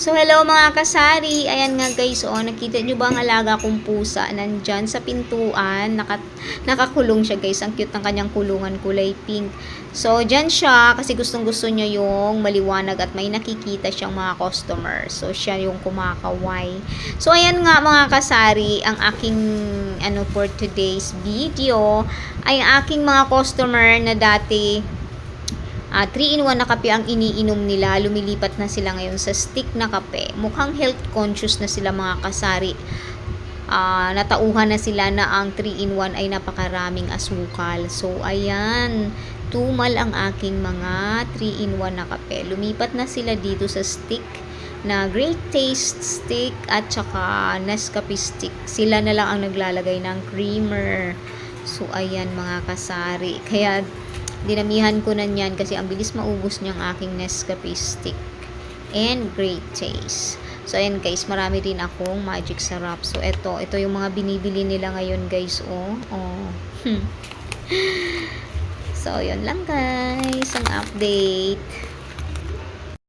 So, hello mga kasari. Ayan nga guys, oh, nakita nyo ba ang alaga kong pusa? Nandyan sa pintuan. Naka, nakakulong siya guys. Ang cute ng kanyang kulungan, kulay pink. So, dyan siya kasi gustong gusto niya yung maliwanag at may nakikita siyang mga customer. So, siya yung kumakaway. So, ayan nga mga kasari, ang aking ano for today's video ay aking mga customer na dati Ah, 3-in-1 na kape ang iniinom nila. Lumilipat na sila ngayon sa stick na kape. Mukhang health conscious na sila mga kasari. Ah, natauhan na sila na ang 3-in-1 ay napakaraming asukal. So, ayan. Tumal ang aking mga 3-in-1 na kape. Lumipat na sila dito sa stick na Great Taste stick at saka Nescafe stick. Sila na lang ang naglalagay ng creamer. So, ayan mga kasari. Kaya, dinamihan ko na niyan kasi ang bilis maubos niyang aking Nescafe stick and great taste. So, ayan guys, marami din akong magic sarap. So, ito, ito yung mga binibili nila ngayon guys, oh. oh. So, yun lang guys, ang update.